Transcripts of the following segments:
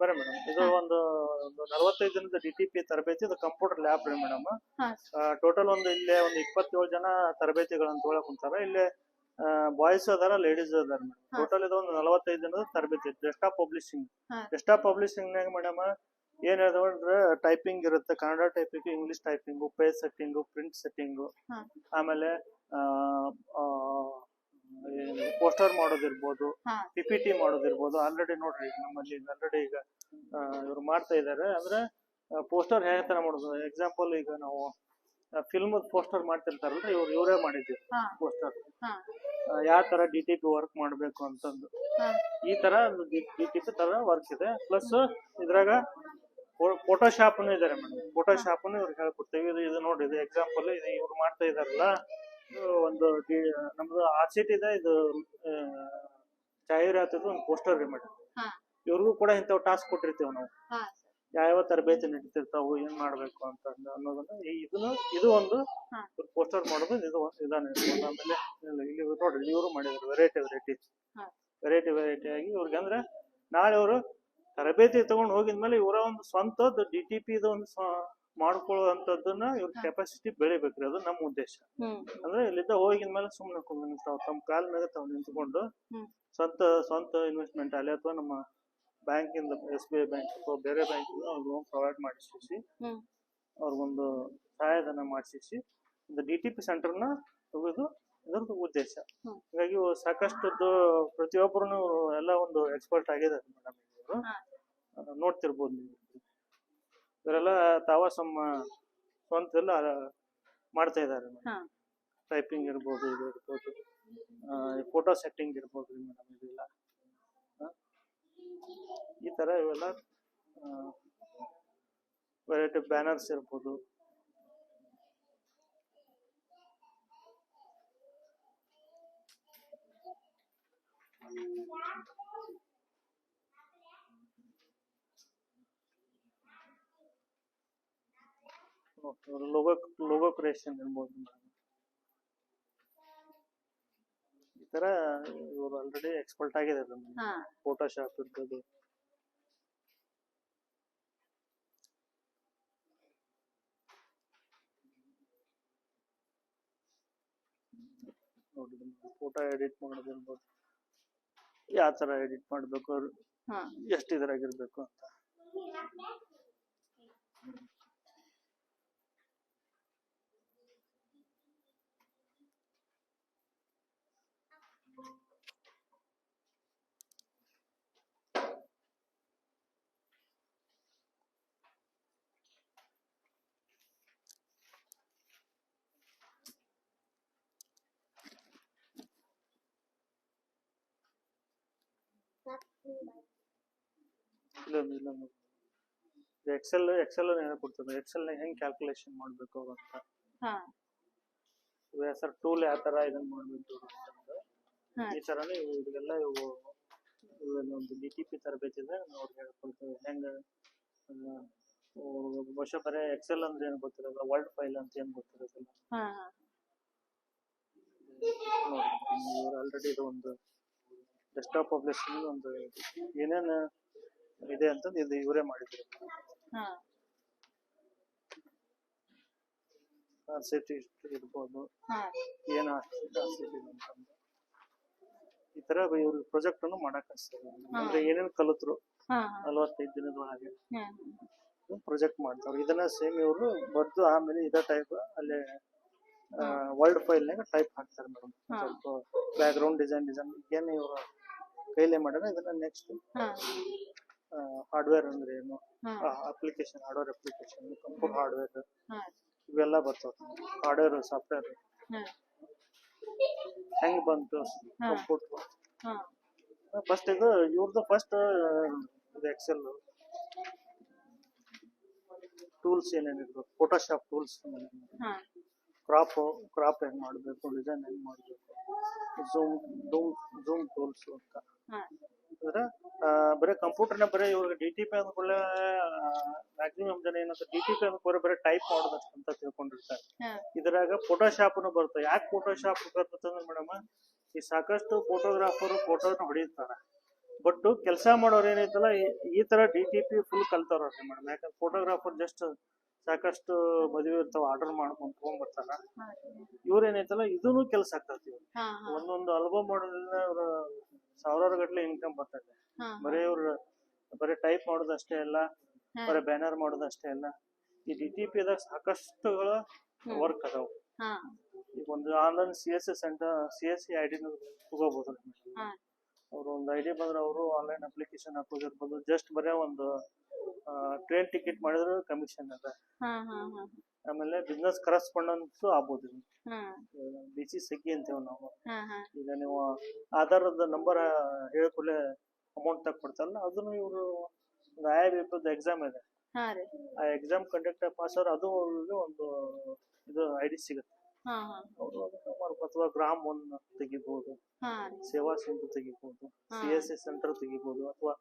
ಬರೀ ಮೇಡಮ್ ಇದು ಒಂದು ಒಂದು ನಲವತ್ತೈದು ದಿನದ ಡಿ ಟಿ ಪಿ ತರಬೇತಿ ಇದು ಕಂಪ್ಯೂಟರ್ ಲ್ಯಾಬ್ ರೀ ಮೇಡಮ್ ಹಾ. ಟೋಟಲ್ ಒಂದು ಇಲ್ಲೇ ಒಂದು ಇಪ್ಪತ್ತೇಳು ಜನ ತರಬೇತಿಗಳನ್ನ ತೊಗೊಳಕ್ ಕುಂತಾರ. ಇಲ್ಲೇ ಬಾಯ್ಸ್ ಅದಾರ ಲೇಡೀಸ್ ಅದಾರ ಮೇಡಮ್ ಹಾ. ಟೋಟಲ್ ಇದು ಒಂದು ನಲವತ್ತೈದು ದಿನದ ತರಬೇತಿ ಡೆಸ್ಟಾಪ್ ಪಬ್ಲಿಷಿಂಗ್ ಹಾ. ಡೆಸ್ಟಾಪ್ ಪಬ್ಲಿಷಿಂಗ್ ನಾಗ ಮೇಡಮ್ ಏನ್ ಅಂದ್ರೆ ಟೈಪಿಂಗ್ ಇರುತ್ತೆ. Kannada typing English typing page setting print setting ಹಾ. ಆಮೇಲೆ ಪೋಸ್ಟರ್ ಮಾಡೋದಿರ್ಬೋದು ಹಾ. ಪಿ ಪಿ ಟಿ ಮಾಡೋದಿರ್ಬೋದು ಆಲ್ರೆಡಿ ನೋಡ್ರಿ ಈಗ ನಮ್ಮಲ್ಲಿ ಆಲ್ರೆಡಿ ಈಗ ಇವ್ರು ಮಾಡ್ತಾ ಇದ್ದಾರೆ ಅಂದ್ರೆ ಪೋಸ್ಟರ್ ಹೇಗೆ ತರ ಮಾಡೋದು? ಎಕ್ಸಾಂಪಲ್ ಈಗ ನಾವು ಫಿಲ್ಮ್ ಪೋಸ್ಟರ್ ಮಾಡ್ತಿರ್ತಾರಲ್ಲ ಇವ್ರು ಇವರೇ ಮಾಡಿದ್ವಿ ಹಾ. ಪೋಸ್ಟರ್. ಹಾ. ಯಾವ ತರ ಡಿ ಟಿ ಪಿ ವರ್ಕ್ ಮಾಡಬೇಕು ಅಂತಂದು. ಹಾ. ಈ ತರ ಡಿ ಟಿ ಪಿ ತರ ವರ್ಕ್ ಇದೆ. ಪ್ಲಸ್ ಇದ್ರಾಗ ಫೋಟೋಶಾಪ್ ಇದಾರೆ ಮೇಡಮ್. ಫೋಟೋಶಾಪ್ ಇವ್ರಿಗೆ ಹೇಳ್ಕೊಡ್ತೀವಿ. ಇದು ಇದು ನೋಡಿ ಇದು ಎಕ್ಸಾಂಪಲ್ ಇದು ಇವ್ರು ಮಾಡ್ತಾ ಇದಾರಲ್ಲ. ಇದು ಒಂದು ಡಿ- ನಮ್ದು ಆರ್ ಸಿ ಇದೆ ಇದು ಜಾಹೀರಾತದ್ದು ಒಂದು ಪೋಸ್ಟರ್ ರೀ ಮೇಡಮ್ ಇವ್ರಿಗೂ ಕೂಡ ಇಂಥವು ಟಾಸ್ಕ್ ಕೊಟ್ಟಿರ್ತೀವಿ ನಾವು. ಯಾವ ಯಾವ್ಯಾವ ತರಬೇತಿ ನಡೀತಿರ್ತಾವು ಏನ್ ಮಾಡ್ಬೇಕು ಅಂತ ಅನ್ನೋದನ್ನ ಇದನ್ನು ಇದು ಒಂದು. ಪೋಸ್ಟರ್ ಮಾಡೋದು ಇದು ಒಂದು ವಿಧಾನ. ಆಮೇಲೆ ಇಲ್ಲಿ ನೋಡ್ರಿ ಇವರು ಮಾಡಿದ್ರು ವೆರೈಟಿ ವೆರೈಟಿ ವೆರೈಟಿ ವೆರೈಟಿ ಆಗಿ ಇವ್ರಿಗೆ ಅಂದ್ರೆ ನಾಳೆ ಅವರು ತರಬೇತಿ ತಗೊಂಡು ಹೋಗಿದ್ಮೇಲೆ ಇವರ ಒಂದು ಸ್ವಂತದ್ದು ಡಿ ಟಿ ಪಿ ಒಂದು ಮಾಡ್ಕೊಳ್ಳುವಂಥದ್ದನ್ನ ಇವ್ರ ಕೆಪಾಸಿಟಿ ಬೆಳಿಬೇಕ್ರಿ. ಅದು ನಮ್ಮ ಉದ್ದೇಶ. ಅಂದ್ರೆ ಅಂದ್ರೆ ಇಲ್ಲಿದ್ದ ಹೋಗಿದ್ಮೇಲೆ ಸುಮ್ಮನೆ ತಾವ್ ತಮ್ಮ ಕಾಲ ಮೇಲೆ ತಾವ್ ನಿಂತ್ಕೊಂಡು ಸ್ವಂತ ಸ್ವಂತ ಇನ್ವೆಸ್ಟ್ಮೆಂಟ್ ಅಲ್ಲಿ ಅಥವಾ ನಮ್ಮ ಬ್ಯಾಂಕಿಂದ ಎಸ್ ಬಿ ಐ ಬ್ಯಾಂಕ್ ಅಥವಾ ಬೇರೆ ಬ್ಯಾಂಕ್ ಲೋನ್ ಪ್ರೊವೈಡ್ ಮಾಡಿಸಿ ಅವ್ರಿಗೊಂದು ಸಹಾಯಧನ ಮಾಡಿಸಿ ಒಂದು ಡಿ ಟಿ ಪಿ ಸೆಂಟರ್ನ ತೆಗೆದು ಇದರದ್ದು ಉದ್ದೇಶ. ಹಾಗಾಗಿ ಸಾಕಷ್ಟು ಪ್ರತಿಯೊಬ್ಬರು ಎಲ್ಲ ಒಂದು ಎಕ್ಸ್ಪರ್ಟ್ ಆಗಿದ್ದಾರೆ ಮೇಡಮ್. ಇವರು ನೋಡ್ತಿರ್ಬೋದು ನೀವು. ಇವರೆಲ್ಲ ತಾವ ಸಮ ಸ್ವಂತ ಎಲ್ಲ ಮಾಡ್ತಾ ಇದ್ದಾರೆ ಟೈಪಿಂಗ್ ಇರ್ಬೋದು ಇದು ಇರ್ಬೋದು ಫೋಟೋ ಸೆಟ್ಟಿಂಗ್ ಇರ್ಬೋದು ಮೇಡಮ್ ಇದೆಲ್ಲ. ಈ ತರ ಇವೆಲ್ಲ ವೆರೈಟಿ ಬ್ಯಾನರ್ಸ್ ಇರ್ಬೋದು. ಲೋಗೋ ಲೋಗೋ ಕ್ರಿಯೇಷನ್ ಇರ್ಬೋದು ಈ ತರ ಇವರು ಆಲ್ರೆಡಿ ಎಕ್ಸ್ಪರ್ಟ್ ಆಗಿದ್ದಾರೆ ಹಾ. ಫೋಟೋಶಾಪ್ ಇರ್ಬೋದು ಫೋಟೋ ಎಡಿಟ್ ಮಾಡೋದಿರ್ಬೋದು ಯಾವ ತರ ಎಡಿಟ್ ಮಾಡ್ಬೇಕು ಎಷ್ಟು ಇದ್ರಾಗಿರ್ಬೇಕು ಅಂತ. ಇಲ್ಲೊಂದು ಇಲ್ಲೊಂದು. ಎಕ್ಸೆಲ್ ಎಕ್ಸೆಲ್ ಕೊಡ್ತದೆ ಎಕ್ಸೆಲ್ ಹೆಂಗ್ ಕ್ಯಾಲ್ಕುಲೇಷನ್ ಮಾಡ್ಬೇಕು ಅಂತ? ಸರ್ ಟೂಲ್ ಯಾವ ತರ ಇದನ್ನ ಮಾಡ್ಬೇಕು ಈ ತರನೇ ಇವು ಇದೆಲ್ಲ ಇವು ಒಂದು ಡಿ ಟಿ ಪಿ ತರಬೇತಿ ಇದೆ ನಾವು ಅವ್ರಿಗೆ ಹೇಳ್ಕೊಡ್ತೇವೆ. ಹೆಂಗ ಬಹುಶಃ ಬರೀ ಎಕ್ಸೆಲ್ ಅಂದ್ರೆ ಏನು ಗೊತ್ತಿರೋದಿಲ್ಲ ವರ್ಲ್ಡ್ ಫೈಲ್ ಅಂತ ಏನು ಗೊತ್ತಿರೋದಿಲ್ಲ. ನೋಡಿ ಆಲ್ರೆಡಿ ಇದು ಒಂದು ಡೆಸ್ಕ್ಟಾಪ್ ಪಬ್ಲಿಷಿಂಗ್ ಒಂದು ಏನೇನು ಇದೆ ಅಂತ ಇದು ಇವರೇ ಮಾಡಿದ್ರು. ಹಾ. ಸಿಟಿ ಇರ್ಬೋದು. ಹಾ. ಏನು ಅಂತಂದು ಈ ತರ ಇವ್ರು ಪ್ರಾಜೆಕ್ಟ್ ಅನ್ನು ಮಾಡಕ್ ಅಂದ್ರೆ ಏನೇನ್ ಕಲಿತ್ರು ನಲವತ್ತೈದು ದಿನದ ಒಳಗೆ ಪ್ರಾಜೆಕ್ಟ್ ಮಾಡ್ತಾರೆ. ಇದನ್ನ ಸೇಮ್ ಇವರು ಬರ್ದು ಆಮೇಲೆ ಇದೇ ಟೈಪ್ ಅಲ್ಲೇ ವರ್ಲ್ಡ್ ಫೈಲ್ನಾಗ ಟೈಪ್ ಹಾಕ್ತಾರೆ ಮೇಡಮ್ ಸ್ವಲ್ಪ ಬ್ಯಾಕ್ ಗ್ರೌಂಡ್ ಡಿಸೈನ್ ಡಿಸೈನ್ ಏನು ಇವರು ಕೈಲೇ ಮಾಡೋಣ ಇದನ್ನ ನೆಕ್ಸ್ಟ್ ಹಾರ್ಡ್ವೇರ್ ಅಂದ್ರೆ ಏನು? Application hardware application computer hardware ಇವೆಲ್ಲ ಬರ್ತಾವ. ಹಾರ್ಡ್ವೇರ್ ಸಾಫ್ಟ್ವೇರ್ ಹೆಂಗ್ ಬಂತು. ಕಂಪ್ಯೂಟರ್ ಫಸ್ಟ್ ಇದು ಇವ್ರದ್ದು ಫಸ್ಟ್ ಇದು ಎಕ್ಸೆಲ್ ಟೂಲ್ಸ್ ಏನೇನಿರ್ಬೇಕು ಫೋಟೋಶಾಪ್ ಟೂಲ್ಸ್ ಕ್ರಾಪ್ ಕ್ರಾಪ್ ಹೆಂಗ್ ಮಾಡಬೇಕು? ಡಿಸೈನ್ ಹೆಂಗ್ ಮಾಡಬೇಕು? ಜೂಮ್ ಜೂಮ್ ಝೂಮ್ ಟೂಲ್ಸ್ ಅಂತ. ಅಂದ್ರೆ ಬರೀ ಕಂಪ್ಯೂಟರ್ನ ಬರೀ ಇವ್ರಿಗೆ ಡಿ ಟಿ ಪಿ ಮ್ಯಾಕ್ಸಿಮಮ್ ಜನ ಏನಂತ ಡಿ ಟಿ ಪಿ ಬರೀ ಟೈಪ್ ಮಾಡೋದು ಅಂತ ತಿಳ್ಕೊಂಡಿರ್ತಾರೆ. ಇದ್ರಾಗ ಫೋಟೋಶಾಪ್ನು ಬರ್ತದೆ ಯಾಕೆ ಫೋಟೋಶಾಪ್ ಬರ್ತದಂದ್ರೆ ಮೇಡಮ್ ಈ ಸಾಕಷ್ಟು ಫೋಟೋಗ್ರಾಫರ್ ಫೋಟೋನ ಹೊಡಿತಾರೆ. ಬಟ್ ಕೆಲಸ ಮಾಡೋರು ಏನೈತಲ್ಲ ಈ- ತರ ಡಿ ಟಿ ಪಿ ಫುಲ್ ಕಲ್ತವ್ರಿ ಮೇಡಮ್. ಯಾಕಂದ್ರೆ ಫೋಟೋಗ್ರಾಫರ್ ಜಸ್ಟ್ ಸಾಕಷ್ಟು ಮದುವೆ ಇರ್ತಾವ ಆರ್ಡರ್ ಮಾಡ್ಕೊಂಡು ತಗೊಂಡ್ಬರ್ತಾರ ಇವ್ರ ಏನೈತಲ್ಲ ಇದೂನು ಕೆಲಸ ಆಗ್ತೈತಿ ಒಂದೊಂದು ಆಲ್ಬಮ್ ಮಾಡೋದ್ರಿಂದ ಅವ್ರ ಸಾವಿರಾರು ಗಟ್ಲೆ ಇನ್ಕಮ್ ಬರ್ತದೆ. ಬರೀ ಇವ್ರ ಬರೀ ಟೈಪ್ ಮಾಡೋದು ಅಷ್ಟೇ ಅಲ್ಲ ಬರೇ ಬ್ಯಾನರ್ ಮಾಡೋದು ಅಷ್ಟೇ ಅಲ್ಲ ಈ ಡಿ ಟಿ ಪಿ ದಾಗ ಸಾಕಷ್ಟುಗಳ ವರ್ಕ್ ಅದಾವ. ಈಗ ಒಂದು online C S centre C S C I D ತಗೋಬಹುದು ಅವ್ರು ಒಂದು ಐ ಡಿ ಬಂದ್ರೆ ಅವರು ಆನ್ಲೈನ್ ಅಪ್ಲಿಕೇಶನ್ ಹಾಕೋದಿರ್ಬೋದು ಜಸ್ಟ್ ಬರೀ ಒಂದು ಟ್ರೈನ್ ಟಿಕೆಟ್ ಮಾಡಿದ್ರೆ ಕಮಿಷನ್ ಅದ. ಹಾ ಹಾ ಹಾ. ಆಮೇಲೆ ಬಿಸ್ನೆಸ್ ಕರೆಸ್ಪಾಂಡೆನ್ಸ್ ಆಗ್ಬೋದು ಹಾ. ಬಿ ಸಿ ಸಖಿ ಅಂತೇವೆ ನಾವು. ಹಾ ಹಾ. ಈಗ ನೀವು ಆಧಾರದ ನಂಬರ್ ಹೇಳ್ಕೊಳ್ಳೆ ಅಮೌಂಟ್ ತಗೊಡ್ತಾರಲ್ಲ ಅದನ್ನು ಇವರು ಒಂದು ಐ ಬಿ ಎಕ್ಸಾಮ್ ಇದೆ. ಆ ಎಕ್ಸಾಮ್ ಕಂಡಕ್ಟ್ ಪಾಸ್ ಆದ್ರೆ ಅದು ಒಂದು ಇದು ಐಡಿ ಡಿ ಸಿಗುತ್ತೆ. ಅವರು ಅಥವಾ ಗ್ರಾಮ್ ಒನ್ ತೆಗಿಬಹುದು ಸೇವಾ ಸಿಂಧು ತೆಗಿಬಹುದು. ಸಿ ಎಸ್ ಸಿ ಸೆಂಟರ್ ತೆಗಿಬಹುದು ಅಥವಾ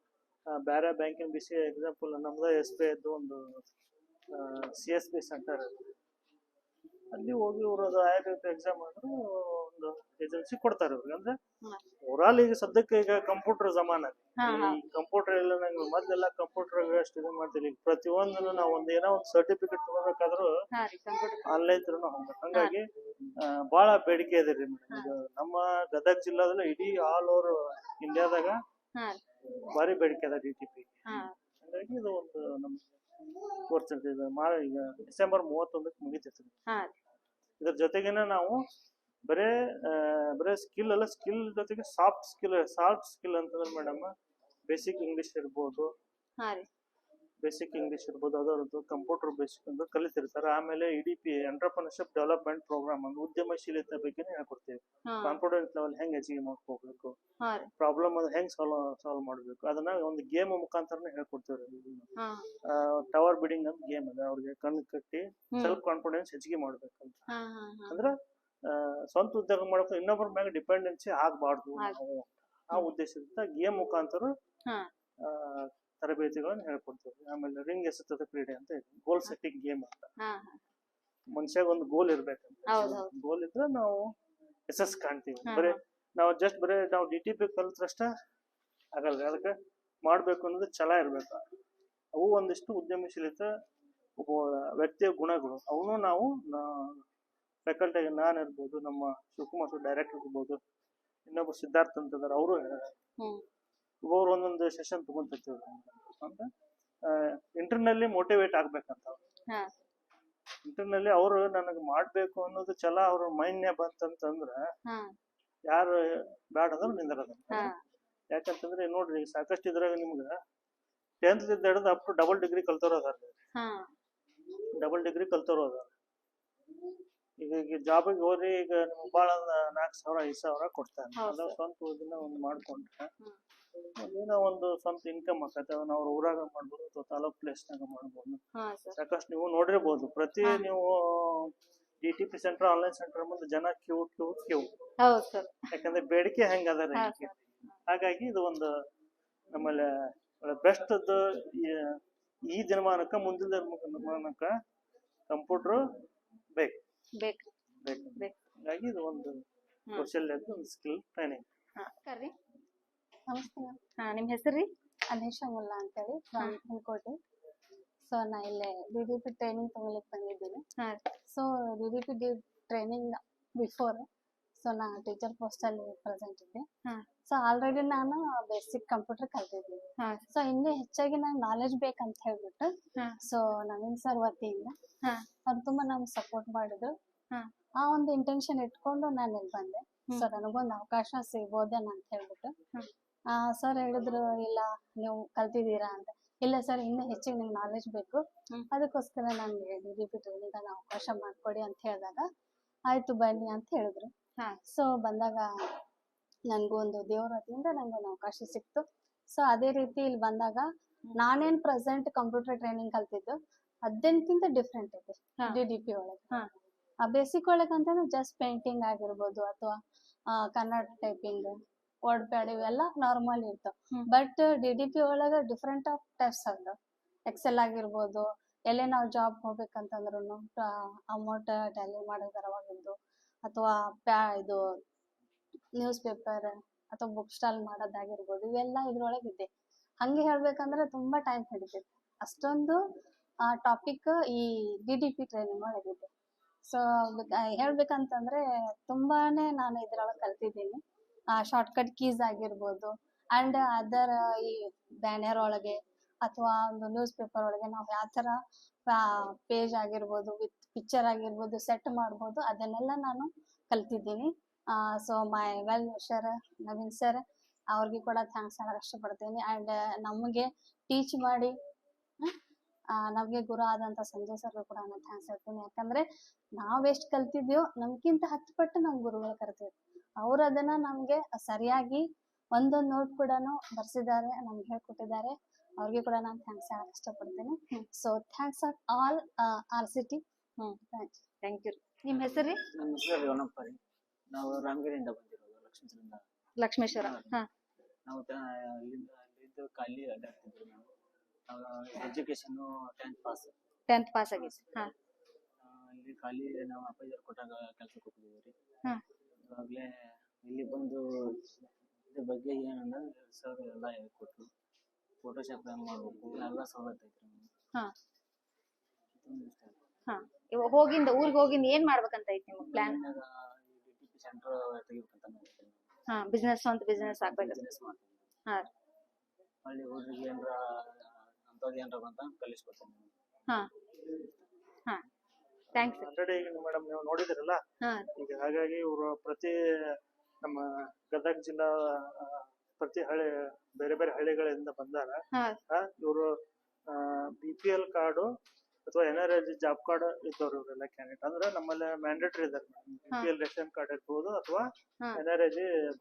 ಬೇರೆ ಬ್ಯಾಂಕಿನ ವಿಷಯ ಎಕ್ಸಾಂಪಲ್ ನಮ್ದು ಎಸ್ ಬಿ ಐದು ಒಂದು ಸಿ ಎಸ್ ಬಿ ಸೆಂಟರ್ ಅಲ್ಲಿ ಹೋಗಿ ಅವ್ರದ್ದು ಆಯುರ್ವೇದ ಎಕ್ಸಾಮ್ ಮಾಡಿದ್ರು ಒಂದು ಏಜೆನ್ಸಿ ಕೊಡ್ತಾರೆ ಇವ್ರಿಗೆ ಅಂದ್ರೆ. ಓವರಾಲ್ ಈಗ ಸದ್ಯಕ್ಕೆ ಈಗ ಕಂಪ್ಯೂಟರ್ ಜಮಾನ. ಈ ಕಂಪ್ಯೂಟರ್ ಎಲ್ಲ ನಂಗೆ ಮೊದಲೆಲ್ಲ ಕಂಪ್ಯೂಟರ್ ಅಷ್ಟು ಇದು ಮಾಡ್ತೀನಿ ಈಗ ಪ್ರತಿಯೊಂದನ್ನು ನಾವು ಒಂದು ಏನೋ ಒಂದು ಸರ್ಟಿಫಿಕೇಟ್ ತಗೋಬೇಕಾದ್ರೂ ಆನ್ಲೈನ್ ತರನು ಹಂಗ ಹಂಗಾಗಿ ಬಹಳ ಬೇಡಿಕೆ ಇದೆ ರೀ ಮೇಡಮ್. ಈಗ ನಮ್ಮ ಗದಗ ಜಿಲ್ಲಾದಲ್ಲಿ ಇಡೀ ಆಲ್ ಓವರ್ ಇಂಡಿಯಾದಾಗ ಭಾರಿ ಬೇಡಿಕೆ ಅದ ಡಿ ಟಿ ಪಿ ಹಂಗಾಗಿ ಇದು ಒಂದು ನಮ್ಮ ಇದೆ ಮಾ ಈಗ ಡಿಸೆಂಬರ್ ಮೂವತ್ತೊಂದಕ್ಕೆ ಮುಗಿತೈತಿ. ಇದ್ರ ಜೊತೆಗೇನೆ ನಾವು ಬರೇ ಬರೇ ಸ್ಕಿಲ್ ಅಲ್ಲ ಸ್ಕಿಲ್ ಜೊತೆಗೆ ಸಾಫ್ಟ್ ಸ್ಕಿಲ್ ಸಾಫ್ಟ್ ಸ್ಕಿಲ್ ಅಂತಂದ್ರೆ ಮೇಡಮ್ ಬೇಸಿಕ್ ಇಂಗ್ಲಿಷ್ ಇರ್ಬೋದು. ಬೇಸಿಕ್ ಇಂಗ್ಲಿಷ್ ಇರ್ಬೋದು ಅದರದ್ದು ಕಂಪ್ಯೂಟರ್ ಬೇಸಿಕ್ ಅಂತ ಕಲಿತಿರ್ತಾರೆ. ಆಮೇಲೆ E D P entrepreneurship development programme ಅಂತ ಉದ್ಯಮಶೀಲತೆ ಬಗ್ಗೆ ಹೇಳ್ಕೊಡ್ತೀವಿ. ಕಾನ್ಫಿಡೆನ್ಸ್ ಲೆವೆಲ್ ಹೆಂಗ್ ಅಚೀವ್ ಮಾಡ್ಕೋಬೇಕು? ಪ್ರಾಬ್ಲಮ್ ಅದು ಹೆಂಗ್ ಸಾಲ್ವ್ ಸಾಲ್ವ್ ಮಾಡ್ಬೇಕು? ಅದನ್ನ ಒಂದು ಗೇಮ್ ಮುಖಾಂತರನೇ ಹೇಳ್ಕೊಡ್ತೀವಿ ಟವರ್ ಬಿಡಿಂಗ್ ಅಂತ ಗೇಮ್ ಅದ. ಅವ್ರಿಗೆ ಕಣ್ಣು ಕಟ್ಟಿ ಸೆಲ್ಫ್ ಕಾನ್ಫಿಡೆನ್ಸ್ ಹೆಚ್ಚಿಗೆ ಮಾಡ್ಬೇಕಂತ. ಅಂದ್ರ ಅಂದ್ರೆ ಸ್ವಂತ ಉದ್ಯೋಗ ಮಾಡಬೇಕು ಇನ್ನೊಬ್ಬರ ಮ್ಯಾಗ ಡಿಪೆಂಡೆನ್ಸಿ ಆಗ್ಬಾರ್ದು. ಆಗ್- ಆ ಉದ್ದೇಶದಿಂದ ಗೇಮ್ ಮುಖಾಂತರ ತರಬೇತಿಗಳನ್ನ ಹೇಳ್ಕೊಡ್ತೀವಿ. ಆಮೇಲೆ ರಿಂಗ್ ಎಸೆತದ ಕ್ರೀಡೆ ಅಂತ ಇದೆ. ಗೋಲ್ ಸೆಟ್ಟಿಂಗ್ ಗೇಮ್ ಅಂತ. ಮನುಷ್ಯಾಗ ಒಂದು ಗೋಲ್ ಇರ್ಬೇಕಂತ ಹೌದ್. ಗೋಲ್ ಇದ್ರೆ ನಾವು ಯಶಸ್ ಕಾಣ್ತೀವಿ. ಬರೀ ನಾವು ಜಸ್ಟ್ ಬರೀ ನಾವು ಡಿ ಟಿ ಪಿ ಕಲ್ತ್ರಷ್ಟ ಆಗಲ್ಲ. ಅದಕ್ಕೆ ಮಾಡ್ಬೇಕು ಅನ್ನೋದು ಛಲ ಇರ್ಬೇಕು. ಅವು ಒಂದಿಷ್ಟು ಉದ್ಯಮಶೀಲತೆ ಒಬ್ಬ ವ್ಯಕ್ತಿಯ ಗುಣಗಳು. ಅವನು ನಾವು ಫ್ಯಾಕಲ್ಟಿಗೆ ನಾನು ಇರ್ಬೋದು ನಮ್ಮ ಶಿವಕುಮಾರ್ ಡೈರೆಕ್ಟರ್ ಇರ್ಬೋದು ಇನ್ನೊಬ್ಬ ಸಿದ್ಧಾರ್ಥ ಅಂತಂದ್ರೆ ಅವರು ಹ್ಮ್. ಒಬ್ಬೊಬ್ರು ಒಂದೊಂದು ಸೆಷನ್ ತಗೊಂತಿರ್ತೀವಿ ಅಂದ್ರೆ ಇಂಟರ್ನಲ್ಲಿ ಮೋಟಿವೇಟ್ ಆಗ್ಬೇಕಂತ. ಇಂಟರ್ನಲ್ಲಿ ಅವರು ನನಗೆ ಮಾಡ್ಬೇಕು ಅನ್ನೋದು ಛಲ ಅವ್ರ ಮೈನ್ಯ ಬಂತಂತಂದ್ರ ಯಾರು ಬ್ಯಾಡ ಅಂದ್ರೆ ನಿಂದ್ರದ ಯಾಕಂತಂದ್ರೆ ನೋಡ್ರಿ ಸಾಕಷ್ಟು ಇದ್ರಾಗ ನಿಮ್ಗ ಟೆಂತ್ ಹಿಡಿದು ಅಪ್ ಟು ಡಬಲ್ ಡಿಗ್ರಿ ಕಲ್ತವ್ರು ಅದಾರ ಡಬಲ್ ಡಿಗ್ರಿ ಕಲ್ತವ್ರು ಅದಾರ ಈಗ ಈಗ ಜಾಬಿಗೆ ಹೋದ್ರೆ ಈಗ ನಿಮ್ಗೆ ಭಾಳ ನಾಲ್ಕು ಸಾವಿರ ಐದು ಸಾವಿರ ಕೊಡ್ತಾರೆ. ಸ್ವಂತ ಇದನ್ನ ಒಂದು ಮಾಡ್ಕೊಂಡ್ರೆ. ಏನೋ ಒಂದು ಸ್ವಂತ ಇನ್ಕಮ್ ಆಕತ್ತೆ. ಅದನ್ನ ಅವ್ರ ಊರಾಗ ಮಾಡ್ಬೋದು ಅಥವಾ ತಾಲೂಕ್ ಪ್ಲೇಸ್ನಾಗ ಮಾಡ್ಬೋದು. ಹಾ ಸರ್. ಸಾಕಷ್ಟು ನೀವು ನೋಡಿರ್ಬೋದು. ಪ್ರತಿ ಹಾ. ನೀವು D T P centre online centre ಮುಂದೆ ಜನ ಕ್ಯೂ ಕ್ಯೂ ಕ್ಯೂ. ಹೌದು ಸರ್. ಯಾಕಂದ್ರೆ ಬೇಡಿಕೆ ಹೆಂಗ ಅದ ಹಾ, ಹಾಗಾಗಿ ಇದು ಒಂದು ನಮ್ಮಲ್ಲಿ ಬೆಸ್ಟ್ ಈ ದಿನಮಾನಕ್ಕ ಮುಂದಿನ ದಿನಮಾನಕ್ಕ ಕಂಪ್ಯೂಟರ್ ಬೇಕು. ಬೇಕು. ಬೇಕು. ಬೇಕು. ಹಾಗಾಗಿ ಇದು ಒಂದು. ಕೌಶಲ್ಯದ ಒಂದು ಸ್ಕಿಲ್ ಟ್ರೈನಿಂಗ್ ಹಾ. ಕರ್ರಿ. ನಮಸ್ತೆ ಮ್ಯಾಮ್. ಹಾ ನಿಮ್ಮ ಹೆಸರು ರೀ? ಅನೇಶ ಮುಲ್ಲಾ ಅಂತೇಳಿ ಫ್ರಮ್ ಹುಲ್ಕೋಟೆ ಸೊ ನಾ ಇಲ್ಲೇ ಡಿ ಡಿ ಪಿ ಟ್ರೈನಿಂಗ್ ತಗೊಲಿಕ್ಕೆ ಬಂದಿದ್ದೀನಿ. ಹಾ. So D D P D training before so ನಾ ಟೀಚರ್ ಪೋಸ್ಟ್ ಅಲ್ಲಿ ಪ್ರೆಸೆಂಟ್ ಇದ್ದೆ. ಸೊ ಆಲ್ರೆಡಿ ನಾನು ಬೇಸಿಕ್ ಕಂಪ್ಯೂಟರ್ ಕಲ್ತಿದ್ದೀನಿ. ಸೊ ಇನ್ನೂ ಹೆಚ್ಚಾಗಿ ನಂಗೆ ನಾಲೆಜ್ ಬೇಕಂತ ಹೇಳ್ಬಿಟ್ಟು ಸೊ ನವೀನ್ ಸರ್ ವತಿಯಿಂದ ಅವ್ರು ತುಂಬಾ ನಮ್ಗೆ ಸಪೋರ್ಟ್ ಮಾಡಿದ್ರು. ಆ ಒಂದು ಇಂಟೆನ್ಷನ್ ಇಟ್ಕೊಂಡು ನಾನು ಇಲ್ಲಿ ಬಂದೆ. ಸೊ ನನಗೊಂದು ಅವಕಾಶ ಸಿಗ್ಬೋದೇನ ಅಂತ ಹೇಳ್ಬಿಟ್ಟು. ಸರ್ ಹೇಳಿದ್ರು ಇಲ್ಲ ನೀವು ಕಲ್ತಿದ್ದೀರಾ ಅಂತ. ಇಲ್ಲ ಸರ್ ಇನ್ನೂ ಹೆಚ್ಚಿಗೆ ನಿಮ್ಗೆ ನಾಲೆಜ್ ಬೇಕು. ಅದಕ್ಕೋಸ್ಕರ ನಾನು ಪಿ ಟ್ರೈನಿಂಗ್ ಅವಕಾಶ ಮಾಡಿಕೊಡಿ ಅಂತ ಹೇಳಿದಾಗ ಆಯ್ತು ಬನ್ನಿ ಅಂತ ಹೇಳಿದ್ರು. ಸೊ ಬಂದಾಗ ನನಗೂ ಒಂದು ದೇವ್ರ ವತಿಯಿಂದ ನನಗೊಂದು ಅವಕಾಶ ಸಿಕ್ತು. ಸೊ ಅದೇ ರೀತಿ ಇಲ್ಲಿ ಬಂದಾಗ ನಾನೇನ್ ಪ್ರೆಸೆಂಟ್ ಕಂಪ್ಯೂಟರ್ ಟ್ರೈನಿಂಗ್ ಕಲ್ತಿದ್ದು ಅದಕ್ಕಿಂತ ಡಿಫ್ರೆಂಟ್ ಐತೆ ಹಾ. ಡಿ ಡಿ ಪಿ ಒಳಗೆ. ಆ ಬೇಸಿಕ್ ಒಳಗೆ ಅಂತಂದ್ರೆ ಜಸ್ಟ್ ಪೇಂಟಿಂಗ್ ಆಗಿರ್ಬೋದು ಅಥವಾ ಕನ್ನಡ ಟೈಪಿಂಗ್ ವರ್ಡ್ ಪ್ಯಾಡ್ ಇವೆಲ್ಲ ನಾರ್ಮಲ್ ಇರ್ತಾವ. ಬಟ್ ಡಿ ಡಿ ಪಿ ಒಳಗೆ ಡಿಫ್ರೆಂಟ್ ಆಫ್ ಟೆಸ್ಟ್ ಅದ. ಎಕ್ಸೆಲ್ ಆಗಿರ್ಬೋದು ಎಲ್ಲೇ ನಾವು ಜಾಬ್ ಹೋಗ್ಬೇಕಂತಂದ್ರು ಅಮೌಂಟ್ ಟ್ಯಾಲಿ ಮಾಡೋದರವಾಗಿದ್ದು ಅಥವಾ ಪ್ಯಾ ಇದು ನ್ಯೂಸ್ ಪೇಪರ್ ಅಥವಾ ಬುಕ್ ಸ್ಟಾಲ್ ಮಾಡೋದಾಗಿರ್ಬೋದು ಇವೆಲ್ಲ ಇದ್ರೊಳಗೆ ಇದೆ. ಹಂಗೆ ಹೇಳ್ಬೇಕಂದ್ರೆ ತುಂಬಾ ಟೈಮ್ ಹಿಡಿತೈತೆ. ಅಷ್ಟೊಂದು ಟಾಪಿಕ್ ಈ ಡಿ ಡಿ ಪಿ ಟ್ರೈನಿಂಗ್ ಒಳಗಿದೆ. ಸೊ ಹೇಳ್ಬೇಕಂತಂದ್ರೆ ತುಂಬಾನೇ ನಾನು ಇದ್ರೊಳಗೆ ಕಲ್ತಿದ್ದೀನಿ. ಶಾರ್ಟ್ಕಟ್ ಕೀಸ್ ಆಗಿರ್ಬೋದು. ಅಂಡ್ ಅದರ್ ಈ ಬ್ಯಾನರ್ ಒಳಗೆ ಅಥವಾ ಒಂದು ನ್ಯೂಸ್ ಪೇಪರ್ ಒಳಗೆ ನಾವು ಯಾವ ತರ ಪೇಜ್ ಆಗಿರ್ಬೋದು ವಿತ್ ಪಿಕ್ಚರ್ ಆಗಿರ್ಬೋದು ಸೆಟ್ ಮಾಡ್ಬೋದು, ಅದನ್ನೆಲ್ಲ ನಾನು ಕಲ್ತಿದ್ದೀನಿ. So my well sir Naveen sir ಅವ್ರಿಗೆ ಕೂಡ ಥ್ಯಾಂಕ್ಸ್ ಹೇಳಕ್ ಇಷ್ಟಪಡ್ತೀನಿ ಅಂಡ್ ನಮಗೆ ಟೀಚ್ ಮಾಡಿ ನಮಗೆ ಗುರು ಆದಂತ ಸಂಜಯ್ ಸರ್ಗೂ ಕೂಡ ನಾನು ಥ್ಯಾಂಕ್ಸ್ ಹೇಳ್ತೀನಿ. ಯಾಕಂದ್ರೆ ನಾವ್ ಎಷ್ಟು ಕಲ್ತಿದ್ಯೋ ನಮ್ಗಿಂತ ಹತ್ತು ಪಟ್ಟು ನಮ್ ಗುರುಗಳು ಕಲ್ತಿದ್ರು ಅವ್ರು ಅದನ್ನ ನಮ್ಗೆ ಸರಿಯಾಗಿ ಒಂದೊಂದು ನೋಟ್ ಕೂಡ ಬರ್ಸಿದ್ದಾರೆ ನಮ್ಗೆ ಹೇಳ್ಕೊಟ್ಟಿದ್ದಾರೆ. ಅವ್ರಿಗೆ ಕೂಡ ನಾನು ಥ್ಯಾಂಕ್ಸ್ ಹೇಳಕ್ ಇಷ್ಟಪಡ್ತೀನಿ. So thanks of all RSETI thank you ನಿಮ್ಮ ಹೆಸರು ರೀ? ನಮ್ಮ ಹೆಸರು ರೇವಣಪ್ಪ ರೀ. ನಾವು ರಾಮಗಿರಿಯಿಂದ ಬಂದಿರೋದು ಲಕ್ಷ್ಮೀಶ್ವರಿಂದ ಲಕ್ಷ್ಮೇಶ್ವರ. ಹಾ. ನಾವು ತ- ಇಲ್ಲಿಂದ ಇಲ್ಲಿದ್ದು ಖಾಲಿ ಅಡ್ಡಾಡ್ತಿದ್ವಿ ನಾವು. Education tenth pass tenth pass ಆಗೈತಿ ಹಾ. ಇಲ್ಲಿ ಖಾಲಿ ನಾವು ಅಪ್ಪಾಜಿಯವ್ರು ಕೊಟ್ಟಾಗ ಕೆಲಸಕ್ಕೆ ಹೋಗ್ತಿದ್ವಿ ರೀ. ಹಾ. ಇವಾಗಲೇ ಇಲ್ಲಿ ಬಂದು ಇದ್ರ ಬಗ್ಗೆ ಏನಂದ್ರೆ ಸರ್ ಎಲ್ಲ ಹೇಳ್ಕೊಟ್ರು ಫೋಟೋಶಾಪ್ ಹೆಂಗ್ ಮಾಡ್ಬೇಕು ಎಲ್ಲ ಸವಲತ್ತು ಐತ್ರಿ ಹಾ. ಹಾ. ಇವಾಗ ಹೋಗಿಂದ ಊರಿಗೆ ಹೋಗಿಂದ ಏನ್ ಮಾಡ್ಬೇಕಂತ ಐತಿ ನಿಮ್ಗೆ ಪ್ಲಾನ್ ಸೆಂಟರ್ ತೆಗಿಬೇಕಂತ ಹಾ ಬಿಸ್ನೆಸ್ ಅಂತ ಬಿಸ್ನೆಸ್ ಆಗ್ಬೇಕು. ಬಿಸ್ನೆಸ್ ಮಾಡ್ತೀನಿ ಹಾ. ಹಳ್ಳಿ ಹೋಗಿ ಏನ್ರ ಅಂಥದ್ದು ಏನ್ರ ಬಂತ ಕಲಿಸ್ಕೊಡ್ತೀನಿ ಹಾ. ಹಾ. ಥ್ಯಾಂಕ್ಸ್ ಆಲ್ರೆಡಿ ಮೇಡಮ್ ನೀವು ನೋಡಿದಿರಲ್ಲ? ಹಾ. ಈಗ ಹಾಗಾಗಿ ಇವರು ಪ್ರತಿ ನಮ್ಮ ಗದಗ ಜಿಲ್ಲಾ ಆ, ಪ್ರತಿ ಹಳ್ಳಿ ಬೇರೆ ಬೇರೆ ಹಳ್ಳಿಗಳಿಂದ ಬಂದಾರ. ಹಾ. ಇವರು ಬಿ ಪಿ ಎಲ್ ಕಾರ್ಡು ಅಥವಾ ಎನ್ ಆರ್ ಜಾಬ್ ಕಾರ್ಡ್ ಇದ್ದವ್ರು ಇವರೆಲ್ಲ ಕ್ಯಾಂಡಿಡೇಟ್ ಅಂದ್ರೆ ನಮ್ಮಲ್ಲಿ ಮ್ಯಾಂಡೇಟರಿ ಇದಾರೆ B P L ration card ಇರ್ಬೋದು ಅಥವಾ ಹಾ. N R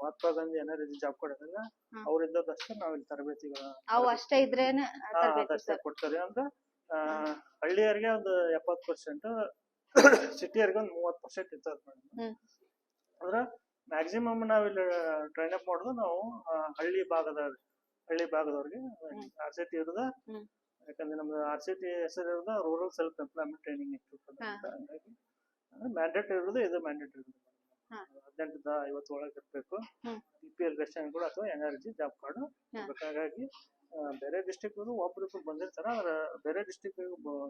Mahatma Gandhi N R job card ಇದ್ರೆ ಹಾ. ಅವ್ರಿದ್ದದಷ್ಟೇ ನಾವು ಇಲ್ಲಿ ತರಬೇತಿಗಳ ಅವು ಅಷ್ಟೇ ಇದ್ರೇನೆ ತರಬೇತಿ ಅದಷ್ಟೇ ಸರ್. ಕೊಡ್ತಾರೆ. ಅಂದ್ರೆ ಆ, ಹಳ್ಳಿಯರಿಗೆ ಒಂದು ಎಪ್ಪತ್ತು ಪರ್ಸೆಂಟ್ ಸಿಟಿಯರಿಗೆ ಒಂದು ಮೂವತ್ತು ಪರ್ಸೆಂಟ್ ಇರ್ತದೆ ಅಂದ್ರೆ ಮ್ಯಾಕ್ಸಿಮಮ್ ನಾವಿಲ್ಲಿ ಟ್ರೈನ್ ಅಪ್ ಮಾಡೋದು ನಾವು ಆ, ಹಳ್ಳಿ ಭಾಗದ ಹಳ್ಳಿ ಭಾಗದವ್ರಿಗೆ ಆರ್ ಸಿ ಟಿ ಇರುದ ಯಾಕಂದ್ರೆ ನಮ್ದು ಆರ್ ಸಿ ಟಿ ಹೆಸರು ಇರೋದ rural self employment training institute. ಅಂತ ಹಂಗಾಗಿ ಮ್ಯಾಂಡೇಟ್ ಇರೋದು ಇದು ಮ್ಯಾಂಡೇಟ್ ಇರೋದು ಹಾ. ಐವತ್ತೊಳಗೆ ಐವತ್ತು ಒಳಗೆ ಇರಬೇಕು. ಹ್ಮ್. ಬಿ ಪಿ ಎಲ್ ರೇಷನ್ ಕೂಡ ಅಥವಾ N R G job card ಹಾ. ಹಾಗಾಗಿ ಬೇರೆ ಡಿಸ್ಟಿಕ್ ಒಬ್ರಿಬ್ರು ಬಂದಿರ್ತಾರ ಆದ್ರೆ ಬೇರೆ ಡಿಸ್ಟಿಕ್